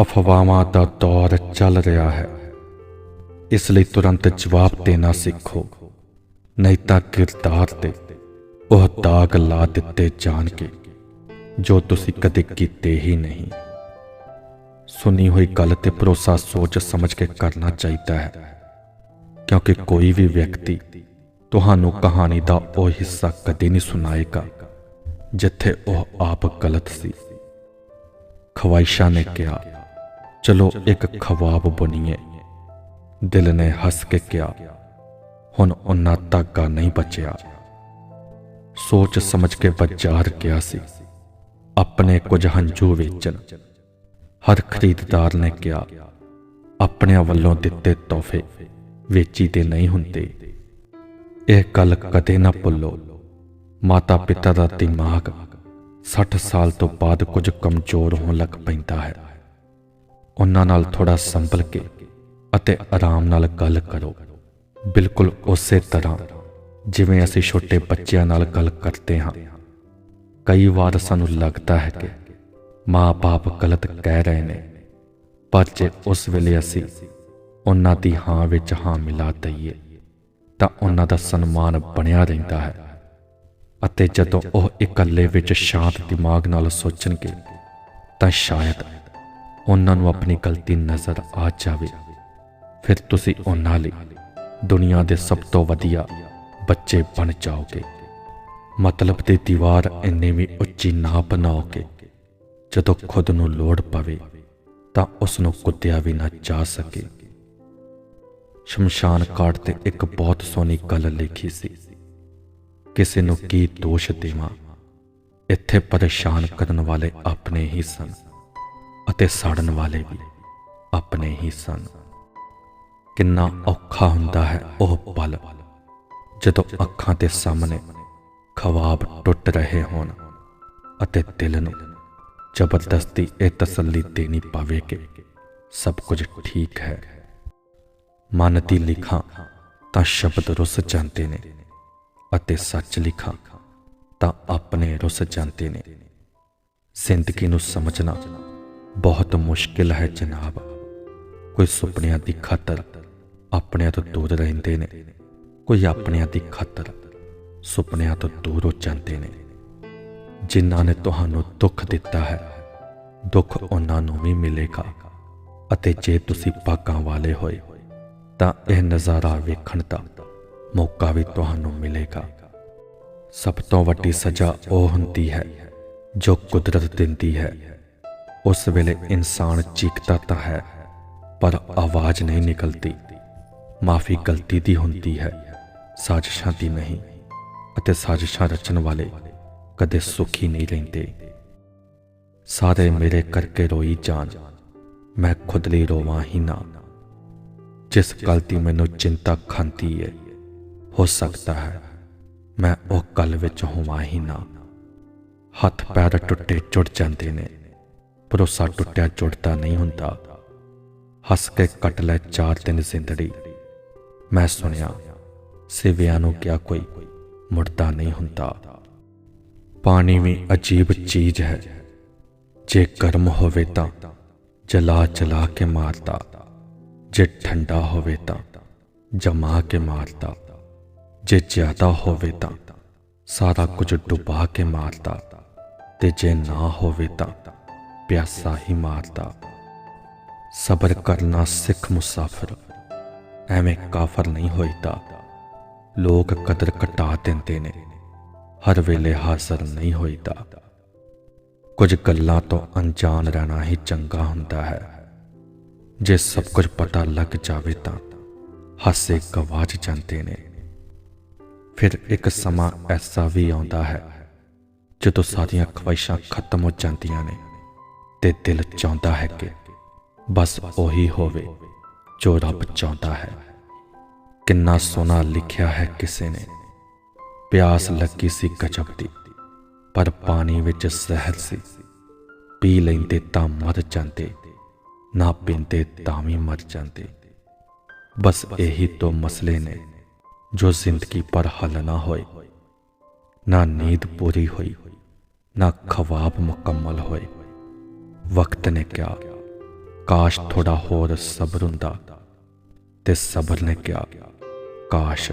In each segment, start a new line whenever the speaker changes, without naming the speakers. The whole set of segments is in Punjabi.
ਅਫਵਾਹਾਂ ਦਾ ਦੌਰ ਚੱਲ ਰਿਹਾ ਹੈ। ਇਸ ਲਈ ਤੁਰੰਤ ਜਵਾਬ ਦੇਣਾ ਸਿੱਖੋ। ਨਹੀਂ ਤਾਂ ਕਿਰਦਾਰ ਤੇ ਉਹ ਦਾਗ ਲਾ ਦਿੱਤੇ ਜਾਣਗੇ, ਜੋ ਤੁਸੀਂ ਕਦੇ ਕੀਤੇ ਹੀ ਨਹੀਂ। ਸੁਣੀ ਹੋਈ ਗੱਲ ਤੇ ਭਰੋਸਾ ਸੋਚ ਸਮਝ ਕੇ ਕਰਨਾ ਚਾਹੀਦਾ ਹੈ, ਕਿਉਂਕਿ ਕੋਈ ਵੀ ਵਿਅਕਤੀ ਤੁਹਾਨੂੰ ਕਹਾਣੀ ਦਾ ਉਹ ਹਿੱਸਾ ਕਦੇ ਨਹੀਂ ਸੁਣਾਏਗਾ, ਜਿੱਥੇ ਉਹ ਆਪ ਗਲਤ ਸੀ। ਖਵਾਇਸ਼ਾਂ ਨੇ ਕਿਹਾ, ਚਲੋ ਇੱਕ ਖਵਾਬ ਬਣੀਏ। ਦਿਲ ਨੇ ਹੱਸ ਕੇ ਕਿਹਾ, ਹੁਣ ਉਹਨਾਂ ਧਾਗਾ ਨਹੀਂ ਬਚਿਆ। ਸੋਚ ਸਮਝ ਕੇ ਬਾਜ਼ਾਰ ਗਿਆ ਸੀ। ਆਪਣੇ ਕੁਝ ਹੰਝੂ ਵੇਚਣ। ਹਰ ਖਰੀਦਦਾਰ ਨੇ ਕਿਹਾ, ਆਪਣਿਆਂ ਵੱਲੋਂ ਦਿੱਤੇ ਤੋਹਫੇ ਵੇਚੀ ਤੇ ਨਹੀਂ ਹੁੰਦੇ। ਇਹ ਗੱਲ ਕਦੇ ਨਾ ਭੁੱਲੋ। ਮਾਤਾ ਪਿਤਾ ਦਾ ਦਿਮਾਗ 60 ਸਾਲ ਤੋਂ ਬਾਅਦ ਕੁਝ ਕਮਜ਼ੋਰ ਹੋਣ ਲੱਗ ਪੈਂਦਾ ਹੈ। ਉਹਨਾਂ ਨਾਲ ਥੋੜਾ ਸੰਭਲ ਕੇ ਅਤੇ ਆਰਾਮ ਨਾਲ ਗੱਲ ਕਰੋ। ਬਿਲਕੁਲ ਉਸੇ ਤਰ੍ਹਾਂ, ਜਿਵੇਂ ਅਸੀਂ ਛੋਟੇ ਬੱਚਿਆਂ ਨਾਲ ਗੱਲ ਕਰਦੇ ਹਾਂ। ਕਈ ਵਾਰ ਸਾਨੂੰ ਲੱਗਦਾ ਹੈ ਕਿ ਮਾਪੇ ਗਲਤ ਕਹਿ ਰਹੇ ਨੇ, ਪਰ ਜੇ ਉਸ ਵੇਲੇ ਅਸੀਂ ਉਹਨਾਂ ਦੀ ਹਾਂ ਵਿੱਚ ਹਾਂ ਮਿਲਾ ਦਈਏ, ਤਾਂ ਉਹਨਾਂ ਦਾ ਸਨਮਾਨ ਬਣਿਆ ਰਹਿੰਦਾ ਹੈ। ਅਤੇ ਜਦੋਂ ਉਹ ਇਕੱਲੇ ਵਿੱਚ ਸ਼ਾਂਤ ਦਿਮਾਗ ਨਾਲ ਸੋਚਣਗੇ, ਤਾਂ ਸ਼ਾਇਦ ਉਹਨਾਂ ਨੂੰ ਆਪਣੀ ਗਲਤੀ ਨਜ਼ਰ ਆ ਜਾਵੇ। ਫਿਰ ਤੁਸੀਂ ਉਹਨਾਂ ਲਈ ਦੁਨੀਆ ਦੇ ਸਭ ਤੋਂ ਵਧੀਆ ਬੱਚੇ ਬਣ ਜਾਓਗੇ। ਮਤਲਬ ਦੀ ਦੀਵਾਰ ਇੰਨੇ ਵੀ ਉੱਚੀ ਨਾ ਬਣਾਓਗੇ। ਜਦੋਂ ਖੁਦ ਨੂੰ ਲੋੜ ਪਵੇ, ਤਾਂ ਉਸ ਨੂੰ ਕੁੱਦਿਆ ਵੀ ਨਾ ਜਾ ਸਕੇ। ਸ਼ਮਸ਼ਾਨ ਘਾਟ ਤੇ ਇੱਕ ਬਹੁਤ ਸੋਹਣੀ ਗੱਲ ਲਿਖੀ ਸੀ। ਕਿਸੇ ਨੂੰ ਕੀ ਦੋਸ਼ ਦੇਵਾਂ? ਇੱਥੇ ਪਰੇਸ਼ਾਨ ਕਰਨ ਵਾਲੇ ਆਪਣੇ ਹੀ ਸਨ ਅਤੇ ਸਾੜਨ ਵਾਲੇ ਵੀ ਆਪਣੇ ਹੀ ਸਨ। ਕਿੰਨਾ ਔਖਾ ਹੁੰਦਾ ਹੈ ਉਹ ਪਲ ਜਦੋਂ ਅੱਖਾਂ ਦੇ ਸਾਹਮਣੇ ਖਵਾਬ ਟੁੱਟ ਰਹੇ ਹੋਣ ਅਤੇ ਦਿਲ ਨੂੰ ਜ਼ਬਰਦਸਤੀ ਇਹ ਤਸੱਲੀ ਦੇਣੀ ਪਵੇ ਕਿ ਸਭ ਕੁਝ ਠੀਕ ਹੈ। ਮਨ ਦੀ ਲਿਖਾਂ ਤਾਂ ਸ਼ਬਦ ਰੁੱਸ ਜਾਂਦੇ ਨੇ। ਅਤੇ ਸੱਚ ਲਿਖਾਂ ਤਾਂ ਆਪਣੇ ਰੁੱਸ ਜਾਂਦੇ ਨੇ। ਜ਼ਿੰਦਗੀ ਨੂੰ ਸਮਝਣਾ ਬਹੁਤ ਮੁਸ਼ਕਿਲ ਹੈ ਜਨਾਬ। ਕੋਈ ਸੁਪਨਿਆਂ ਦੀ ਖਾਤਰ ਆਪਣਿਆਂ ਤੋਂ ਦੂਰ ਰਹਿੰਦੇ ਨੇ। ਕੋਈ ਆਪਣਿਆਂ ਦੀ ਖਾਤਰ ਸੁਪਨਿਆਂ ਤੋਂ ਦੂਰ ਹੋ ਜਾਂਦੇ ਨੇ। ਜਿਨ੍ਹਾਂ ਨੇ ਤੁਹਾਨੂੰ ਦੁੱਖ ਦਿੱਤਾ ਹੈ, ਦੁੱਖ ਉਹਨਾਂ ਨੂੰ ਵੀ ਮਿਲੇਗਾ। ਅਤੇ ਜੇ ਤੁਸੀਂ ਭਾਗਾਂ ਵਾਲੇ ਹੋਏ, ਤਾਂ ਇਹ ਨਜ਼ਾਰਾ ਵੇਖਣ ਦਾ ਮੌਕਾ ਵੀ ਤੁਹਾਨੂੰ ਮਿਲੇਗਾ। ਸਭ ਤੋਂ ਵੱਡੀ ਸਜ਼ਾ ਉਹ ਹੁੰਦੀ ਹੈ ਜੋ ਕੁਦਰਤ ਦਿੰਦੀ ਹੈ। ਉਸ ਵੇਲੇ ਇਨਸਾਨ ਚੀਕਦਾ ਤਾਂ ਹੈ, ਪਰ ਆਵਾਜ਼ ਨਹੀਂ ਨਿਕਲਦੀ। ਮਾਫੀ ਗਲਤੀ ਦੀ ਹੁੰਦੀ ਹੈ, ਸਾਜ਼ਿਸ਼ਾਂ ਦੀ ਨਹੀਂ, ਅਤੇ ਸਾਜ਼ਿਸ਼ਾਂ ਰਚਣ ਵਾਲੇ ਕਦੇ ਸੁਖੀ ਨਹੀਂ ਰਹਿੰਦੇ। ਸਾਰੇ ਮੇਰੇ ਕਰਕੇ ਰੋਈ ਜਾਣ, ਮੈਂ ਖੁਦ ਲਈ ਰੋਵਾਂ ਹੀ ਨਾ। ਜਿਸ ਗੱਲ ਦੀ ਮੈਨੂੰ ਚਿੰਤਾ ਖਾਂਦੀ ਹੈ ਹੋ ਸਕਦਾ ਹੈ। ਮੈਂ ਉਹ ਕੱਲ ਵਿੱਚ ਹੋਵਾਂ ਹੀ ਨਾ। ਹੱਥ ਪੈਰ ਟੁੱਟੇ ਜੁੜ ਜਾਂਦੇ ਨੇ। ਭਰੋਸਾ ਟੁੱਟਿਆ ਜੁੜਦਾ ਨਹੀਂ ਹੁੰਦਾ। ਹੱਸ ਕੇ ਕੱਟ ਲੈ ਚਾਰ ਦਿਨ ਜ਼ਿੰਦੜੀ। ਮੈਂ ਸੁਣਿਆ, ਸਿਵਿਆਂ ਨੂੰ ਕਿਹਾ ਕੋਈ ਮੁੜਦਾ ਨਹੀਂ ਹੁੰਦਾ। ਪਾਣੀ ਵੀ ਅਜੀਬ ਚੀਜ਼ ਹੈ। ਜੇ ਗਰਮ ਹੋਵੇ ਤਾਂ ਜਲਾ ਜਲਾ ਕੇ ਮਾਰਦਾ। ਜੇ ਠੰਡਾ ਹੋਵੇ ਤਾਂ ਜਮਾ ਕੇ ਮਾਰਦਾ। ਜੇ ਜ਼ਿਆਦਾ ਹੋਵੇ ਤਾਂ ਸਾਰਾ ਕੁਝ ਡੁਬਾ ਕੇ ਮਾਰਦਾ ਤੇ ਜੇ ਨਾ ਹੋਵੇ ਤਾਂ ਪਿਆਸਾ ਹੀ ਮਾਰਦਾ। ਸਬਰ ਕਰਨਾ ਸਿੱਖ ਮੁਸਾਫਰ, ਐਵੇਂ ਕਾਫਰ ਨਹੀਂ ਹੋਈਦਾ। ਲੋਕ ਕਦਰ ਘਟਾ ਦਿੰਦੇ ਨੇ, ਹਰ ਵੇਲੇ ਹਾਜ਼ਰ ਨਹੀਂ ਹੋਈਦਾ। ਕੁਝ ਗੱਲਾਂ ਤੋਂ ਅਣਜਾਣ ਰਹਿਣਾ ਹੀ ਚੰਗਾ ਹੁੰਦਾ ਹੈ। ਜੇ ਸਭ ਕੁਝ ਪਤਾ ਲੱਗ ਜਾਵੇ ਤਾਂ ਹਾਸੇ ਗਵਾਚ ਜਾਂਦੇ ਨੇ। ਫਿਰ ਇੱਕ ਸਮਾਂ ਐਸਾ ਵੀ ਆਉਂਦਾ ਹੈ ਜਦੋਂ ਸਾਰੀਆਂ ਖਵਾਇਸ਼ਾਂ ਖਤਮ ਹੋ ਜਾਂਦੀਆਂ ਨੇ ਤੇ ਦਿਲ ਚਾਹੁੰਦਾ ਹੈ ਕਿ ਬਸ ਉਹੀ ਹੋਵੇ ਜੋ ਰੱਬ ਚਾਹੁੰਦਾ ਹੈ। ਕਿੰਨਾ ਸੋਨਾ ਲਿਖਿਆ ਹੈ ਕਿਸੇ ਨੇ। ਪਿਆਸ ਲੱਗੀ ਸੀ ਗਜਬ ਦੀ, ਪਰ ਪਾਣੀ ਵਿੱਚ ਸਹਿਰ ਸੀ। ਪੀ ਲੈਂਦੇ ਤਾਂ ਮਰ ਜਾਂਦੇ, ਨਾ ਪੀਂਦੇ ਤਾਂ ਵੀ ਮਰ ਜਾਂਦੇ। ਬਸ ਇਹੀ ਤੋਂ ਮਸਲੇ ਨੇ। ਜੋ ਜ਼ਿੰਦਗੀ ਪਰ ਹੱਲ ਨਾ ਹੋਏ, ਨਾ ਨੀਂਦ ਪੂਰੀ ਹੋਈ, ਨਾ ਖਵਾਬ ਮੁਕੰਮਲ ਹੋਏ। ਵਕਤ ਨੇ ਕਿਹਾ, ਕਾਸ਼ ਥੋੜਾ ਹੋਰ ਸਬਰ ਹੁੰਦਾ। ਤੇ ਸਬਰ ਨੇ ਕਿਹਾ, ਕਾਸ਼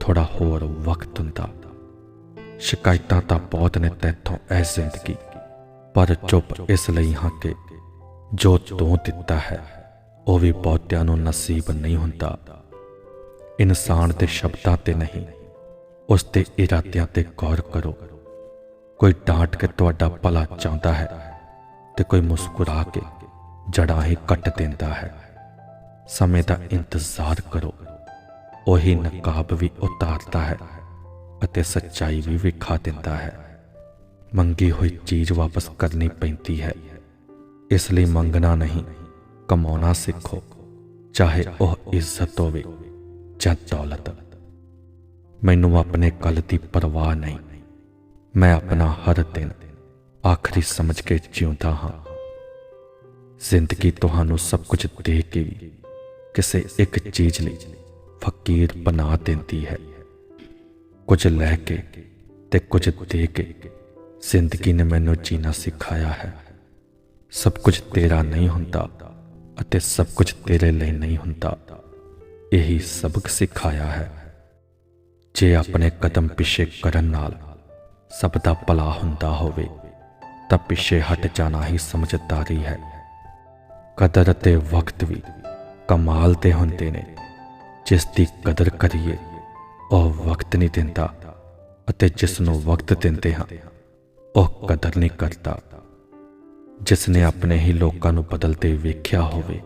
ਥੋੜਾ ਹੋਰ ਵਕਤ ਹੁੰਦਾ। ਸ਼ਿਕਾਇਤਾਂ ਤਾਂ ਬਹੁਤ ਨੇ ਤੈਥੋਂ ਐ ਜ਼ਿੰਦਗੀ, ਪਰ ਚੁੱਪ ਇਸ ਲਈ ਹਾਂ ਕਿ ਜੋ ਤੂੰ ਦਿੱਤਾ ਹੈ, ਉਹ ਵੀ ਬਹੁਤਿਆਂ ਨੂੰ ਨਸੀਬ ਨਹੀਂ ਹੁੰਦਾ। ਇਨਸਾਨ ਦੇ ਸ਼ਬਦਾਂ ਤੇ ਨਹੀਂ, ਉਸ ਦੇ ਇਰਾਦਿਆਂ ਤੇ ਗੌਰ ਕਰੋ। ਕੋਈ ਡਾਂਟ ਕੇ ਤੁਹਾਡਾ ਭਲਾ ਚਾਹੁੰਦਾ ਹੈ ਤੇ ਕੋਈ ਮੁਸਕਰਾ ਕੇ ਜੜਾਂ ਹੀ ਕੱਟ ਦਿੰਦਾ ਹੈ। ਸਮੇਂ ਦਾ ਇੰਤਜ਼ਾਰ ਕਰੋ। ਉਹੀ ਨਕਾਬ ਵੀ ਉਤਾਰਦਾ ਹੈ ਅਤੇ ਸੱਚਾਈ ਵੀ ਵਿਖਾ ਦਿੰਦਾ ਹੈ। ਮੰਗੀ ਹੋਈ ਚੀਜ਼ ਵਾਪਸ ਕਰਨੀ ਪੈਂਦੀ ਹੈ। ਇਸ ਲਈ ਮੰਗਣਾ ਨਹੀਂ, ਕਮਾਉਣਾ ਸਿੱਖੋ। ਚਾਹੇ ਉਹ ਇੱਜ਼ਤ ਹੋਵੇ। ਜਾਂ ਦੌਲਤ। ਮੈਨੂੰ ਆਪਣੇ ਕੱਲ ਦੀ ਪਰਵਾਹ ਨਹੀਂ। ਮੈਂ ਆਪਣਾ ਹਰ ਦਿਨ ਆਖਰੀ ਸਮਝ ਕੇ ਜਿਉਂਦਾ ਹਾਂ। ਜ਼ਿੰਦਗੀ ਤੁਹਾਨੂੰ ਸਭ ਕੁਝ ਦੇ ਕੇ ਵੀ ਕਿਸੇ ਇੱਕ ਚੀਜ਼ ਲਈ ਫਕੀਰ ਬਣਾ ਦਿੰਦੀ ਹੈ। ਕੁਝ ਲੈ ਕੇ ਤੇ ਕੁਝ ਦੇ ਕੇ ਜ਼ਿੰਦਗੀ ਨੇ ਮੈਨੂੰ ਜੀਣਾ ਸਿਖਾਇਆ ਹੈ। ਸਭ ਕੁਝ ਤੇਰਾ ਨਹੀਂ ਹੁੰਦਾ ਅਤੇ ਸਭ ਕੁਝ ਤੇਰੇ ਲਈ ਨਹੀਂ ਹੁੰਦਾ। ਇਹੀ ਸਬਕ ਸਿਖਾਇਆ ਹੈ। ਜੇ ਆਪਣੇ ਕਦਮ ਪਿੱਛੇ ਕਰਨ ਨਾਲ ਸਭ ਦਾ ਭਲਾ ਹੁੰਦਾ ਹੋਵੇ, ਤਾਂ ਪਿੱਛੇ ਹਟ ਜਾਣਾ ਹੀ ਸਮਝਦਾਰੀ ਹੈ। ਕਦਰ ਅਤੇ ਵਕਤ ਵੀ ਕਮਾਲ ਦੇ ਹੁੰਦੇ ਨੇ। ਜਿਸ ਦੀ ਕਦਰ ਕਰੀਏ, ਉਹ ਵਕਤ ਨਹੀਂ ਦਿੰਦਾ ਅਤੇ ਜਿਸ ਨੂੰ ਵਕਤ ਦਿੰਦੇ ਹਾਂ, ਉਹ ਕਦਰ ਨਹੀਂ ਕਰਦਾ। ਜਿਸ ਨੇ ਆਪਣੇ ਹੀ ਲੋਕਾਂ ਨੂੰ ਬਦਲਦੇ ਵੇਖਿਆ ਹੋਵੇ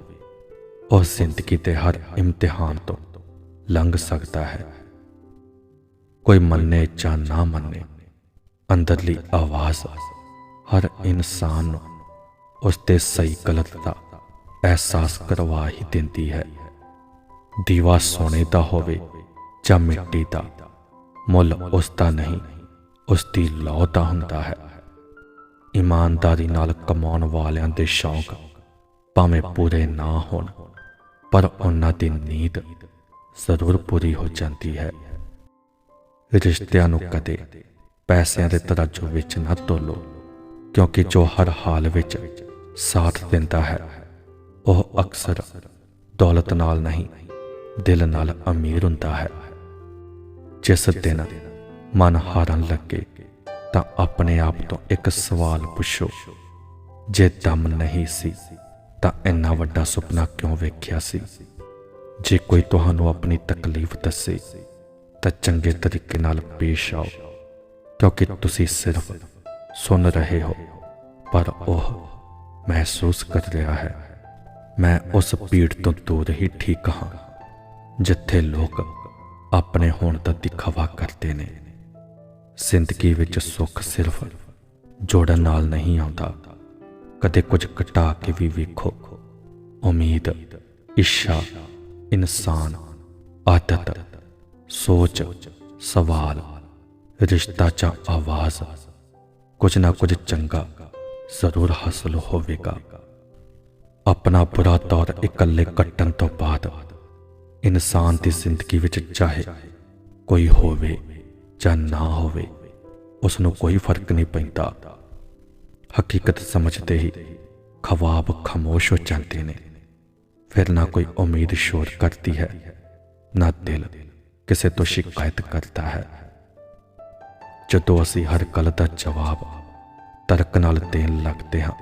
ਉਹ ਜ਼ਿੰਦਗੀ ਦੇ ਹਰ ਇਮਤਿਹਾਨ ਤੋਂ ਲੰਘ ਸਕਦਾ ਹੈ। ਕੋਈ ਮੰਨੇ ਜਾਂ ਨਾ ਮੰਨੇ, ਅੰਦਰਲੀ ਆਵਾਜ਼ ਹਰ ਇਨਸਾਨ ਨੂੰ ਉਸ ਦੇ ਸਹੀ ਗਲਤ ਦਾ ਅਹਿਸਾਸ ਕਰਵਾ ਹੀ ਦਿੰਦੀ ਹੈ। ਦੀਵਾ ਸੋਨੇ ਦਾ ਹੋਵੇ ਜਾਂ ਮਿੱਟੀ ਦਾ, ਮੁੱਲ ਉਸ ਦਾ ਨਹੀਂ ਉਸ ਦੀ ਲੌ ਦਾ ਹੁੰਦਾ ਹੈ। ਇਮਾਨਦਾਰੀ ਨਾਲ ਕਮਾਉਣ ਵਾਲਿਆਂ ਦੇ ਸ਼ੌਂਕ ਭਾਵੇਂ ਪੂਰੇ ਨਾ ਹੋਣ। ਪਰ ਉਹਨਾਂ ਦੀ ਨੀਂਦ ਜ਼ਰੂਰ ਪੂਰੀ ਹੋ ਜਾਂਦੀ ਹੈ। ਰਿਸ਼ਤਿਆਂ ਨੂੰ ਕਦੇ ਪੈਸਿਆਂ ਦੇ ਤਰਾਜੂ ਵਿੱਚ ਨਾ ਤੋਲੋ, ਕਿਉਂਕਿ ਜੋ ਹਰ ਹਾਲ ਵਿੱਚ ਸਾਥ ਦਿੰਦਾ ਹੈ, ਉਹ ਅਕਸਰ ਦੌਲਤ ਨਾਲ ਨਹੀਂ, ਦਿਲ ਨਾਲ ਅਮੀਰ ਹੁੰਦਾ ਹੈ। ਜਿਸ ਦਿਨ ਮਨ ਹਾਰਨ ਲੱਗੇ, ਤਾਂ ਆਪਣੇ ਆਪ ਤੋਂ ਇੱਕ ਸਵਾਲ ਪੁੱਛੋ, ਜੇ ਦਮ ਨਹੀਂ ਸੀ ਤਾਂ ਇੰਨਾ ਵੱਡਾ ਸੁਪਨਾ ਕਿਉਂ ਵੇਖਿਆ ਸੀ? ਜੇ ਕੋਈ ਤੁਹਾਨੂੰ ਆਪਣੀ ਤਕਲੀਫ ਦੱਸੇ, ਤਾਂ ਚੰਗੇ ਤਰੀਕੇ ਨਾਲ ਪੇਸ਼ ਆਓ, ਕਿਉਂਕਿ ਤੁਸੀਂ ਸਿਰਫ ਸੁਣ ਰਹੇ ਹੋ, ਪਰ ਉਹ ਮਹਿਸੂਸ ਕਰ ਰਿਹਾ ਹੈ। ਮੈਂ ਉਸ ਭੀੜ ਤੋਂ ਦੂਰ ਹੀ ਠੀਕ ਹਾਂ, ਜਿੱਥੇ ਲੋਕ ਆਪਣੇ ਹੋਣ ਦਾ ਦਿਖਾਵਾ ਕਰਦੇ ਨੇ। ਜ਼ਿੰਦਗੀ ਵਿੱਚ ਸੁੱਖ ਸਿਰਫ ਜੋੜਨ ਨਾਲ ਨਹੀਂ ਆਉਂਦਾ। ਕਦੇ ਕੁਝ ਘਟਾ ਕੇ ਵੀ ਵੇਖੋ। ਉਮੀਦ, ਇੱਛਾ, ਇਨਸਾਨ, ਆਦਤ, ਸੋਚ, ਸਵਾਲ, ਰਿਸ਼ਤਾ ਜਾਂ ਆਵਾਜ਼, ਕੁਝ ਨਾ ਕੁਝ ਚੰਗਾ ਜ਼ਰੂਰ ਹਾਸਲ ਹੋਵੇਗਾ। ਆਪਣਾ ਬੁਰਾ ਦੌਰ ਇਕੱਲੇ ਕੱਟਣ ਤੋਂ ਬਾਅਦ ਇਨਸਾਨ ਦੀ ਜ਼ਿੰਦਗੀ ਵਿੱਚ ਚਾਹੇ ਕੋਈ ਹੋਵੇ ਜਾਂ ਨਾ ਹੋਵੇ ਉਸ ਨੂੰ ਕੋਈ ਫ਼ਰਕ ਨਹੀਂ ਪੈਂਦਾ। ਹਕੀਕਤ ਸਮਝਦੇ ਹੀ ਖਵਾਬ ਖਾਮੋਸ਼ ਹੋ ਜਾਂਦੇ ਨੇ। ਫਿਰ ਨਾ ਕੋਈ ਉਮੀਦ ਸ਼ੋਰ ਕਰਦੀ ਹੈ, ਨਾ ਦਿਲ ਕਿਸੇ ਤੋਂ ਸ਼ਿਕਾਇਤ ਕਰਦਾ ਹੈ। ਜਦੋਂ ਅਸੀਂ ਹਰ ਗੱਲ ਦਾ ਜਵਾਬ ਤਰਕ ਨਾਲ ਦੇਣ ਲੱਗਦੇ ਹਾਂ,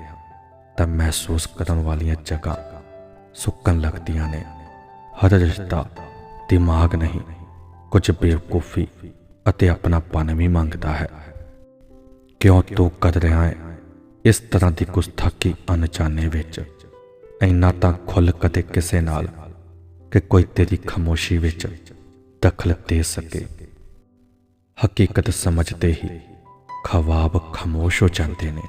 ਤਾਂ ਮਹਿਸੂਸ ਕਰਨ ਵਾਲੀਆਂ ਜਗ੍ਹਾ ਸੁੱਕਣ ਲੱਗਦੀਆਂ ਨੇ। ਹਰ ਰਿਸ਼ਤਾ ਦਿਮਾਗ ਨਹੀਂ, ਕੁਝ ਬੇਵਕੂਫੀ ਅਤੇ ਆਪਣਾ ਪਨ ਵੀ ਮੰਗਦਾ ਹੈ। ਕਿਉਂ ਤੂੰ ਕਰ ਰਿਹਾ ਹੈ? ਇਸ ਤਰ੍ਹਾਂ ਦੀ ਗੁਸਤਾਖੀ ਅਣਜਾਣੇ ਵਿੱਚ, ਇੰਨਾ ਤਾਂ ਖੁੱਲ ਕਦੇ ਕਿਸੇ ਨਾਲ ਕਿ ਕੋਈ ਤੇਰੀ ਖਾਮੋਸ਼ੀ ਵਿੱਚ ਦਖਲ ਦੇ ਸਕੇ। ਹਕੀਕਤ ਸਮਝਦੇ ਹੀ ਖਵਾਬ ਖਾਮੋਸ਼ ਹੋ ਜਾਂਦੇ ਨੇ।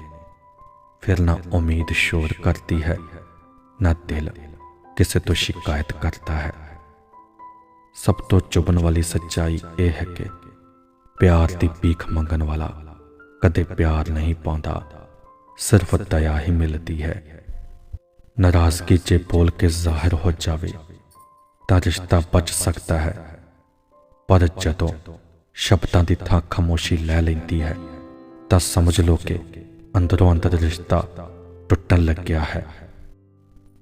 ਫਿਰ ਨਾ ਉਮੀਦ ਸ਼ੋਰ ਕਰਦੀ ਹੈ, ਨਾ ਦਿਲ ਕਿਸੇ ਤੋਂ ਸ਼ਿਕਾਇਤ ਕਰਦਾ ਹੈ। ਸਭ ਤੋਂ ਚੁਭਣ ਵਾਲੀ ਸੱਚਾਈ ਇਹ ਹੈ ਕਿ ਪਿਆਰ ਦੀ ਭੀਖ ਮੰਗਣ ਵਾਲਾ ਕਦੇ ਪਿਆਰ ਨਹੀਂ ਪਾਉਂਦਾ। ਸਿਰਫ ਦਇਆ ਹੀ ਮਿਲਦੀ ਹੈ। ਨਾਰਾਜ਼ਗੀ ਜੇ ਬੋਲ ਕੇ ਜ਼ਾਹਿਰ ਹੋ ਜਾਵੇ, ਤਾਂ ਰਿਸ਼ਤਾ ਬਚ ਸਕਦਾ ਹੈ। ਪਰ ਜਦੋਂ ਸ਼ਬਦਾਂ ਦੀ ਥਾਂ ਖਾਮੋਸ਼ੀ ਲੈ ਲੈਂਦੀ ਹੈ, ਤਾਂ ਸਮਝ ਲਓ ਕਿ ਅੰਦਰੋਂ ਅੰਦਰ ਰਿਸ਼ਤਾ ਟੁੱਟਣ ਲੱਗਿਆ ਹੈ।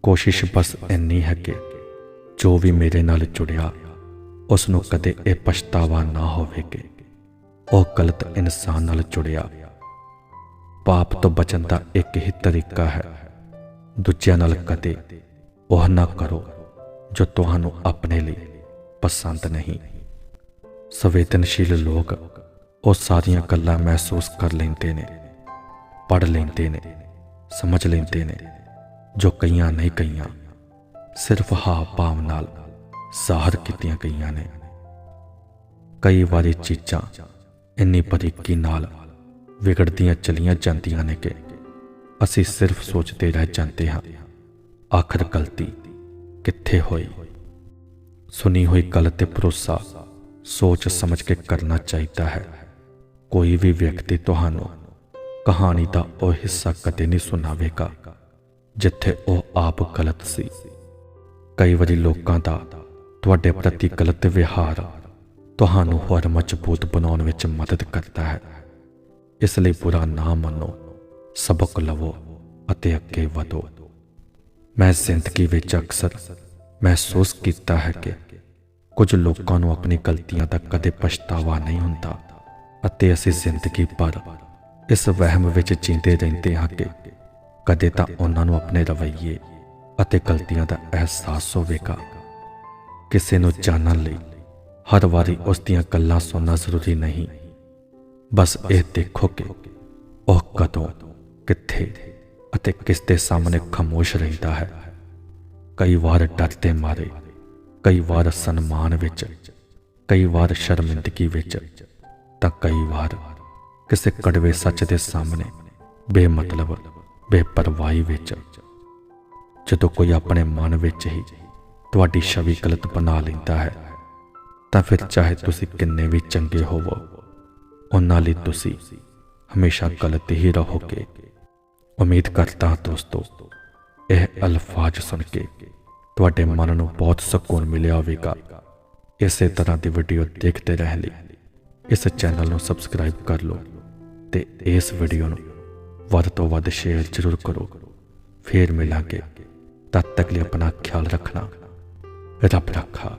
ਕੋਸ਼ਿਸ਼ ਬਸ ਇੰਨੀ ਹੈ ਕਿ ਜੋ ਵੀ ਮੇਰੇ ਨਾਲ ਜੁੜਿਆ ਉਸ ਨੂੰ ਕਦੇ ਇਹ ਪਛਤਾਵਾ ਨਾ ਹੋਵੇ ਕਿ ਉਹ ਗਲਤ ਇਨਸਾਨ ਨਾਲ ਜੁੜਿਆ। ਪਾਪ ਤੋਂ ਬਚਣ ਦਾ ਇੱਕ ਹੀ ਤਰੀਕਾ ਹੈ। ਦੂਜਿਆਂ ਨਾਲ ਕਦੇ ਉਹ ਨਾ ਕਰੋ ਜੋ ਤੁਹਾਨੂੰ ਆਪਣੇ ਲਈ ਪਸੰਦ ਨਹੀਂ। ਸੰਵੇਦਨਸ਼ੀਲ ਲੋਕ ਉਹ ਸਾਰੀਆਂ ਗੱਲਾਂ ਮਹਿਸੂਸ ਕਰ ਲੈਂਦੇ ਨੇ ਪੜ ਲੈਂਦੇ ਨੇ, ਸਮਝ ਲੈਂਦੇ ਨੇ, ਜੋ ਕਈਆਂ ਨਹੀਂ ਕਈਆਂ, ਸਿਰਫ ਹਾਵ ਭਾਵ ਨਾਲ ਜ਼ਾਹਰ ਕੀਤੀਆਂ ਗਈਆਂ ਨੇ। ਕਈ ਵਾਰੀ ਚੀਜ਼ਾਂ ਇੰਨੀ ਬਰੀਕੀ ਨਾਲ ਵਿਗੜਦੀਆਂ ਚਲੀਆਂ ਜਾਂਦੀਆਂ ਨੇ ਕਿ ਅਸੀਂ ਸਿਰਫ ਸੋਚਦੇ ਰਹਿ ਜਾਂਦੇ ਹਾਂ, ਆਖਰ ਗਲਤੀ ਕਿੱਥੇ ਹੋਈ? ਸੁਣੀ ਹੋਈ ਗੱਲ ਤੇ ਭਰੋਸਾ, ਸੋਚ ਸਮਝ ਕੇ ਕਰਨਾ ਚਾਹੀਦਾ ਹੈ। ਕੋਈ ਵੀ ਵਿਅਕਤੀ ਤੁਹਾਨੂੰ ਕਹਾਣੀ ਦਾ ਉਹ ਹਿੱਸਾ ਕਦੇ ਨਹੀਂ ਸੁਣਾਵੇਗਾ, ਜਿੱਥੇ ਉਹ ਆਪ ਗਲਤ ਸੀ। ਕਈ ਵਾਰੀ ਲੋਕਾਂ ਦਾ ਤੁਹਾਡੇ ਪ੍ਰਤੀ ਗਲਤ ਵਿਹਾਰ ਤੁਹਾਨੂੰ ਹੋਰ ਮਜ਼ਬੂਤ ਬਣਾਉਣ ਵਿੱਚ ਮਦਦ ਕਰਦਾ ਹੈ। ਇਸ ਲਈ ਬੁਰਾ ਨਾ ਮੰਨੋ, ਸਬਕ ਲਵੋ ਅਤੇ ਅੱਗੇ ਵਧੋ। ਮੈਂ ਜ਼ਿੰਦਗੀ ਵਿੱਚ ਅਕਸਰ ਮਹਿਸੂਸ ਕੀਤਾ ਹੈ ਕਿ ਕੁਝ ਲੋਕਾਂ ਨੂੰ ਆਪਣੀ ਗਲਤੀਆਂ ਦਾ ਕਦੇ ਪਛਤਾਵਾ ਨਹੀਂ ਹੁੰਦਾ ਅਤੇ ਅਸੀਂ ਜ਼ਿੰਦਗੀ ਭਰ ਇਸ ਵਹਿਮ ਵਿੱਚ ਜੀਂਦੇ ਰਹਿੰਦੇ ਹਾਂ ਕਿ ਕਦੇ ਤਾਂ ਉਹਨਾਂ ਨੂੰ ਆਪਣੇ ਰਵੱਈਏ ਅਤੇ ਗਲਤੀਆਂ ਦਾ ਅਹਿਸਾਸ ਹੋਵੇਗਾ। ਕਿਸੇ ਨੂੰ ਜਾਣਨ ਲਈ ਹਰ ਵਾਰੀ ਉਸ ਦੀਆਂ ਗੱਲਾਂ ਸੁਣਨਾ ਜ਼ਰੂਰੀ ਨਹੀਂ। ਬਸ ਇਹ ਦੇਖੋ ਕਿ ਉਹ ਕਦੋਂ, ਕਿੱਥੇ ਅਤੇ ਕਿਸ ਦੇ ਸਾਹਮਣੇ ਖਾਮੋਸ਼ ਰਹਿੰਦਾ ਹੈ। ਕਈ ਵਾਰ ਡਰ ਦੇ ਮਾਰੇ, ਕਈ ਵਾਰ ਸਨਮਾਨ ਵਿੱਚ, ਕਈ ਵਾਰ ਸ਼ਰਮਿੰਦਗੀ ਵਿੱਚ, ਤਾਂ ਕਈ ਵਾਰ ਕਿਸੇ ਕੜਵੇ ਸੱਚ ਦੇ ਸਾਹਮਣੇ ਬੇਮਤਲਬ, ਬੇਪਰਵਾਹੀ ਵਿੱਚ। ਜਦੋਂ ਕੋਈ ਆਪਣੇ ਮਨ ਵਿੱਚ ਹੀ ਤੁਹਾਡੀ ਛਵੀ ਗਲਤ ਬਣਾ ਲੈਂਦਾ ਹੈ, ਤਾਂ ਫਿਰ ਚਾਹੇ ਤੁਸੀਂ ਕਿੰਨੇ ਵੀ ਚੰਗੇ ਹੋਵੋ ਉਹਨਾਂ ਲਈ ਤੁਸੀਂ ਹਮੇਸ਼ਾ ਗਲਤ ਹੀ ਰਹੋਗੇ। ਉਮੀਦ ਕਰਦਾ ਹਾਂ ਦੋਸਤੋ, ਇਹ ਅਲਫਾਜ਼ ਸੁਣ ਕੇ ਤੁਹਾਡੇ ਮਨ ਨੂੰ ਬਹੁਤ ਸਕੂਨ ਮਿਲਿਆ ਹੋਵੇਗਾ। ਇਸੇ ਤਰ੍ਹਾਂ ਦੀ ਵੀਡੀਓ ਦੇਖਦੇ ਰਹਿਣ ਲਈ ਇਸ ਚੈਨਲ ਨੂੰ ਸਬਸਕ੍ਰਾਈਬ ਕਰ ਲਓ ਤੇ ਇਸ ਵੀਡੀਓ ਨੂੰ ਵੱਧ ਤੋਂ ਵੱਧ ਸ਼ੇਅਰ ਜ਼ਰੂਰ ਕਰੋ। ਫੇਰ ਮਿਲਾਂਗੇ। ਤਦ ਤੱਕ ਲਈ ਆਪਣਾ ਖਿਆਲ ਰੱਖਣਾ, ਰੱਬ ਰੱਖਾ